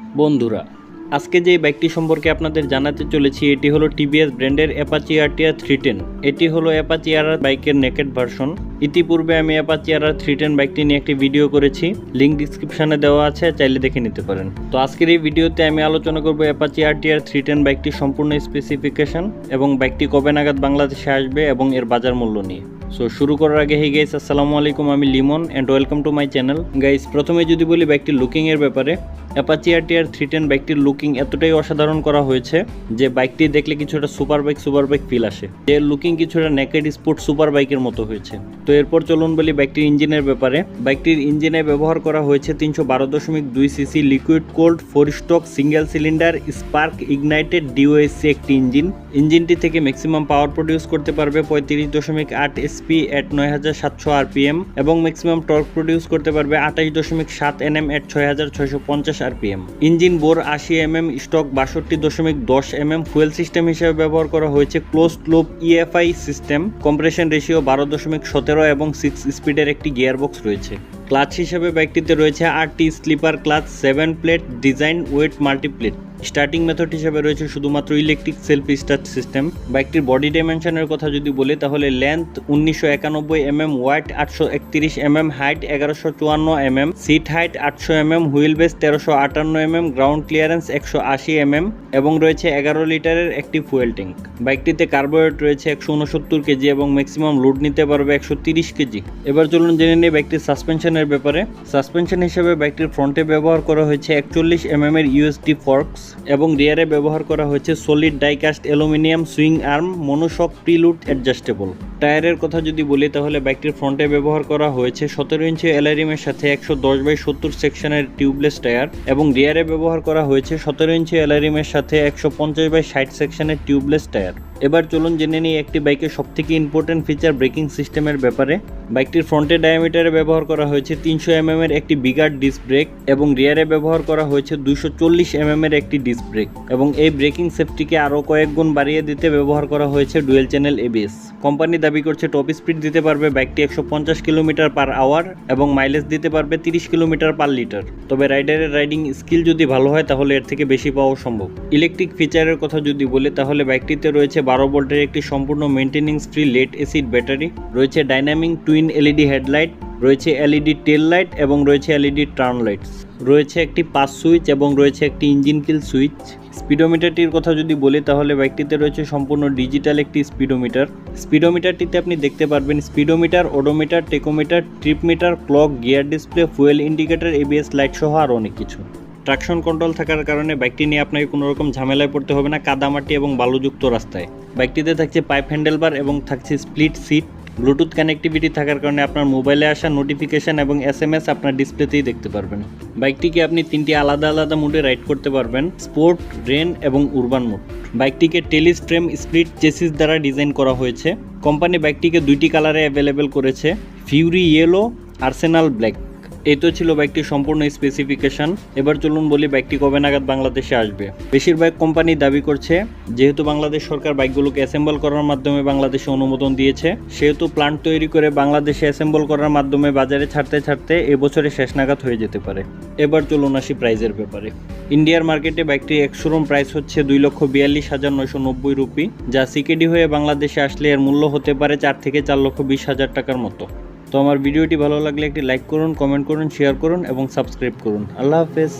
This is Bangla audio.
বন্ধুরা, আজকে যে বাইকটি সম্পর্কে আপনাদের জানাতে চলেছি, এটি হলো টিভিএস ব্র্যান্ডের অ্যাপাচি আরটিআর থ্রি টেন এটি হলো অ্যাপাচি আর বাইকের নেকেট ভার্সন ইতিপূর্বে আমি অ্যাপাচি আর থ্রি টেন বাইকটি নিয়ে একটি ভিডিও করেছি লিঙ্ক ডিসক্রিপশনে দেওয়া আছে, চাইলে দেখে নিতে পারেন। তো আজকের এই ভিডিওতে আমি আলোচনা করব অ্যাপাচি আরটিআর থ্রি টেন বাইকটির সম্পূর্ণ স্পেসিফিকেশন এবং বাইকটি কবে নাগাদ বাংলাদেশে আসবে এবং এর বাজার মূল্য নিয়ে। সো শুরু করার আগে হে গাইস আসসালামু আলাইকুম, আমি Limon and welcome to my channel guys প্রথমে যদি বলি বাইকটির লুকিংয়ের ব্যাপারে অ্যাপাচি আরটিআর থ্রি টেন বাইকটির লুকিং এতটাই অসাধারণ করা হয়েছে যে বাইকটি দেখলে কিছুটা super bike super bike feel আসে। এর লুকিং কিছুটা নেকেড স্পোর্ট সুপার বাইকের মতো হয়েছে। তো এরপর চলুন বলি বাইকটির ইঞ্জিনের ব্যাপারে। বাইকটির ইঞ্জিনে ব্যবহার করা হয়েছে তিনশো বারো দশমিক দুই CC liquid cold four stroke single cylinder spark ignited DOSC একটি ইঞ্জিন ইঞ্জিনটি থেকে ম্যাক্সিমাম পাওয়ার প্রডিউস করতে পারবে পঁয়ত্রিশ দশমিক আট এসপি এট নয় হাজার সাতশো আরপিএম এবং ম্যাক্সিমাম টর্ক প্রডিউস করতে পারবে আঠাশ দশমিক সাত এনএম এট ছয় হাজার ছয়শো পঞ্চাশ আরপিএম। ইঞ্জিন বোর আশি এমএম স্টক বাষট্টি দশমিক দশ এমএম ফুয়েল সিস্টেম হিসেবে ব্যবহার করা হয়েছে close loop EFI system compression ratio বারো দশমিক সতেরো এবং সিক্স স্পিডের একটি গিয়ারবক্স রয়েছে। ক্লাচ হিসেবে ব্যাগটিতে রয়েছে আটটি slipper clutch, seven plate, design wet multiplate. Starting method হিসেবে রয়েছে শুধুমাত্র ইলেকট্রিক সেলফ স্টার্ট সিস্টেম। বাইকটির বডি ডাইমেনশনের কথা যদি বলি, তাহলে লেন্থ উনিশশো একানব্বই এমএম, ওয়াইট আটশো একত্রিশ এমএম, হাইট এগারোশো চুয়ান্ন এমএম, সিট হাইট আটশো এমএম, হুইল বেস তেরোশো আটান্ন এমএম, গ্রাউন্ড ক্লিয়ারেন্স একশো আশি এমএম এবং রয়েছে এগারো লিটারের একটি ফুয়েল ট্যাঙ্ক। বাইকটিতে কার্বোরেট রয়েছে একশো উনসত্তর কেজি এবং ম্যাক্সিমাম লোড নিতে পারবে একশো তিরিশ কেজি। এবার চলুন জেনে নিই বাইকটির সাসপেনশনের ব্যাপারে। সাসপেনশন হিসেবে বাইকটির ফ্রন্টে ব্যবহার করা হয়েছে একচল্লিশ এমএম এর ইউএসডি ফর্কস এবং রিয়ারে ব্যবহার করা হয়েছে solid diecast aluminium swing arm monoshock preload adjustable টায়ারের কথা যদি বলি, তাহলে বাইকটির ফ্রন্টে ব্যবহার করা হয়েছে সতেরো ইঞ্চি অ্যালারিমের সাথে একশো দশ বাই সত্তর সেকশনের টিউবলেস টায়ার এবং রিয়ারে ব্যবহার করা হয়েছে সতেরো ইঞ্চি অ্যালারিমের সাথে একশো পঞ্চাশ বাই ষাট সেকশনের টিউবলেস টায়ার। এবার চলুন জেনে নিই একটি বাইকের সবথেকে ইম্পর্টেন্ট ফিচার ব্রেকিং সিস্টেমের ব্যাপারে। বাইকটির ফ্রন্টে ডায়ামিটারে ব্যবহার করা হয়েছে তিনশো এমএম এর একটি বিগার ডিস্ক ব্রেক এবং রিয়ারে ব্যবহার করা হয়েছে দুশো চল্লিশ এমএম এর একটি ডিস্ক ব্রেক এবং এই ব্রেকিং সেফটিকে আরও কয়েক গুণ বাড়িয়ে দিতে ব্যবহার করা হয়েছে ডুয়েল চ্যানেল এবিএস কোম্পানি দাবি করছে টপ স্পিড দিতে পারবে বাইকটি একশো পঞ্চাশ কিলোমিটার পার আওয়ার এবং মাইলেজ দিতে পারবে তিরিশ কিলোমিটার পার লিটার তবে রাইডারের রাইডিং স্কিল যদি ভালো হয়, তাহলে এর থেকে বেশি পাওয়া সম্ভব। ইলেকট্রিক ফিচারের কথা যদি বলি, তাহলে বাইকটিতে রয়েছে বারো ভোল্টের একটি সম্পূর্ণ maintenance free lead acid battery রয়েছে ডাইনামিং টুইন এলইডি হেডলাইট রয়েছে এলইডি টেল লাইট এবং রয়েছে এলইডি টার্ন লাইটস রয়েছে একটি পাস সুইচ এবং রয়েছে একটি ইঞ্জিন কিল সুইচ স্পিডোমিটারটির কথা যদি বলি তাহলে বাইকটিতে রয়েছে সম্পূর্ণ ডিজিটাল একটি স্পিডোমিটার। স্পিডোমিটারটিতে আপনি দেখতে পারবেন speedometer odometer tachometer trip meter clock gear display fuel indicator ABS light সহ আরও অনেক কিছু। ট্রাকশন কন্ট্রোল থাকার কারণে বাইকটি নিয়ে আপনাকে কোনো রকম ঝামেলায় পড়তে হবে না, কাদামাটি এবং বালুযুক্ত রাস্তায়। বাইকটিতে থাকছে পাইপ হ্যান্ডেলবার এবং থাকছে স্প্লিট সিট ব্লুটুথ কানেক্টিভিটি থাকার কারণে আপনার মোবাইলে আসা নোটিফিকেশান এবং এস এম এস আপনার ডিসপ্লেতেই দেখতে পারবেন। বাইকটিকে আপনি তিনটি আলাদা আলাদা মোডে রাইড করতে পারবেন স্পোর্ট রেন এবং উরবান মোড বাইকটিকে টেলিস ফ্রেম স্প্লিট চেসিস দ্বারা ডিজাইন করা হয়েছে। কোম্পানি বাইকটিকে দুইটি কালারে অ্যাভেলেবেল করেছে ফিউরি ইয়েলো আর্সেনাল ব্ল্যাক এই তো ছিল বাইকটির সম্পূর্ণ স্পেসিফিকেশন এবার চলুন বলি বাইকটি কবে নাগাদ বাংলাদেশে আসবে। বেশিরভাগ কোম্পানি দাবি করছে, যেহেতু বাংলাদেশ সরকার বাইকগুলোকে অ্যাসেম্বল করার মাধ্যমে বাংলাদেশে অনুমোদন দিয়েছে, সেহেতু প্লান্ট তৈরি করে বাংলাদেশে অ্যাসেম্বল করার মাধ্যমে বাজারে ছাড়তে ছাড়তে এবছরে শেষ নাগাদ হয়ে যেতে পারে। এবার চলুন আসি প্রাইজের ব্যাপারে। ইন্ডিয়ার মার্কেটে বাইকটির এক শোরুম প্রাইস হচ্ছে দুই লক্ষ বিয়াল্লিশ হাজার নয়শো নব্বই রুপি, যা সিকেডি হয়ে বাংলাদেশে আসলে এর মূল্য হতে পারে চার থেকে চার লক্ষ বিশ হাজার টাকার মতো। তো আমার ভিডিওটি ভালো লাগলে একটি লাইক করুন কমেন্ট করুন শেয়ার করুন এবং সাবস্ক্রাইব করুন। আল্লাহ হাফেজ।